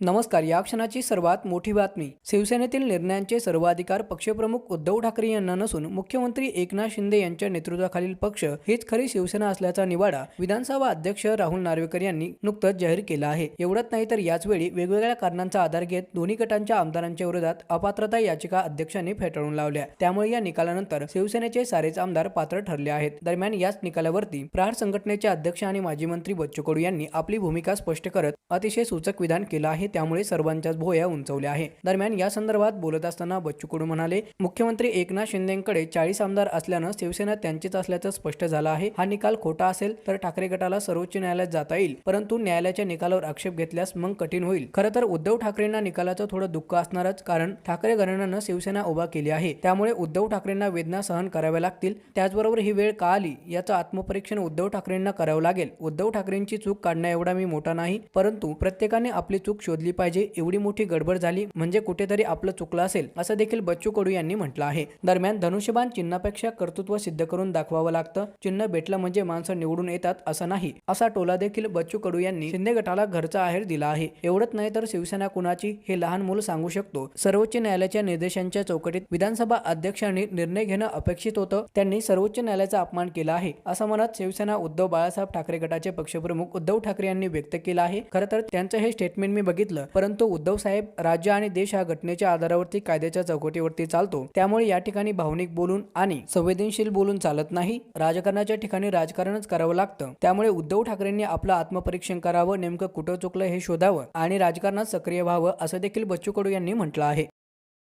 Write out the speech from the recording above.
नमस्कार या क्षणाची सर्वात मोठी बातमी. शिवसेनेतील निर्णयांचे सर्वाधिकार पक्षप्रमुख उद्धव ठाकरे यांना नसून मुख्यमंत्री एकनाथ शिंदे यांच्या नेतृत्वाखालील पक्ष हीच खरी शिवसेना असल्याचा निवाडा विधानसभा अध्यक्ष राहुल नार्वेकर यांनी नुकतंच जाहीर केला आहे. एवढंच नाही तर याच वेळी वेगवेगळ्या कारणांचा आधार घेत दोन्ही गटांच्या आमदारांच्या विरोधात अपात्रता याचिका अध्यक्षांनी फेटाळून लावल्या. त्यामुळे या निकालानंतर शिवसेनेचे सारेच आमदार पात्र ठरले आहेत. दरम्यान याच निकालावरती प्रहार संघटनेचे अध्यक्ष आणि माजी मंत्री बच्चू कडू यांनी आपली भूमिका स्पष्ट करत अतिशय सूचक विधान केलं आहे. त्यामुळे सर्वांच्याच भोया उंचवल्या आहे. दरम्यान या संदर्भात बोलत असताना बच्चू कडू म्हणाले मुख्यमंत्री एकनाथ शिंदेकडे चाळीस आमदार असल्यानं शिवसेना त्यांचीच असल्याचं स्पष्ट झालं आहे. हा निकाल खोटा असेल तर ठाकरे गटाला सर्वोच्च न्यायालयात जाता येईल. परंतु न्यायालयाच्या निकालावर आक्षेप घेतल्यास मग कठीण होईल. खरं तर उद्धव ठाकरेंना निकालाचं थोडं दुःख असणारच कारण ठाकरे घराण्यानं शिवसेना उभा केली आहे. त्यामुळे उद्धव ठाकरेंना वेदना सहन कराव्या लागतील. त्याचबरोबर ही वेळ का आली याचं आत्मपरीक्षण उद्धव ठाकरेंना करावं लागेल. उद्धव ठाकरेंची चूक काढण्या एवढा मी मोठा नाही. परंतु प्रत्येकाने आपली चूक शोध शोधली पाहिजे एवढी मोठी गडबड झाली म्हणजे कुठेतरी आपलं चुकलं असेल असं देखील बच्चू कडू यांनी म्हटलं आहे. दरम्यान धनुष्यबाण चिन्हापेक्षा कर्तृत्व सिद्ध करून दाखवावं लागतं. चिन्ह भेटलं म्हणजे माणसं निवडून येतात असं नाही. असा टोला देखील बच्चू कडू यांनी शिंदे गटाला घरचा आहेर दिला आहे. एवढंच नाही तर शिवसेना कुणाची हे लहान मूल सांगू शकतो. सर्वोच्च न्यायालयाच्या निर्देशांच्या चौकटीत विधानसभा अध्यक्षांनी निर्णय घेणं अपेक्षित होतं. त्यांनी सर्वोच्च न्यायालयाचा अपमान केला आहे असं म्हणत शिवसेना उद्धव बाळासाहेब ठाकरे गटाचे पक्षप्रमुख उद्धव ठाकरे यांनी व्यक्त केलं आहे. खरं तर त्यांचं हे स्टेटमेंट मी बघितलं परंतु उद्धव साहेब राज्य आणि देश हा घटनेच्या आधारावरती कायद्याच्या चौकटीवरती चालतो. त्यामुळे या ठिकाणी भावनिक बोलून आणि संवेदनशील बोलून चालत नाही. राजकारणाच्या ठिकाणी राजकारणच करावं लागतं. त्यामुळे उद्धव ठाकरेंनी आपलं आत्मपरीक्षण करावं नेमकं कुठं चुकलं हे शोधावं आणि राजकारणात सक्रिय व्हावं असं देखील बच्चू कडू यांनी म्हटलं आहे.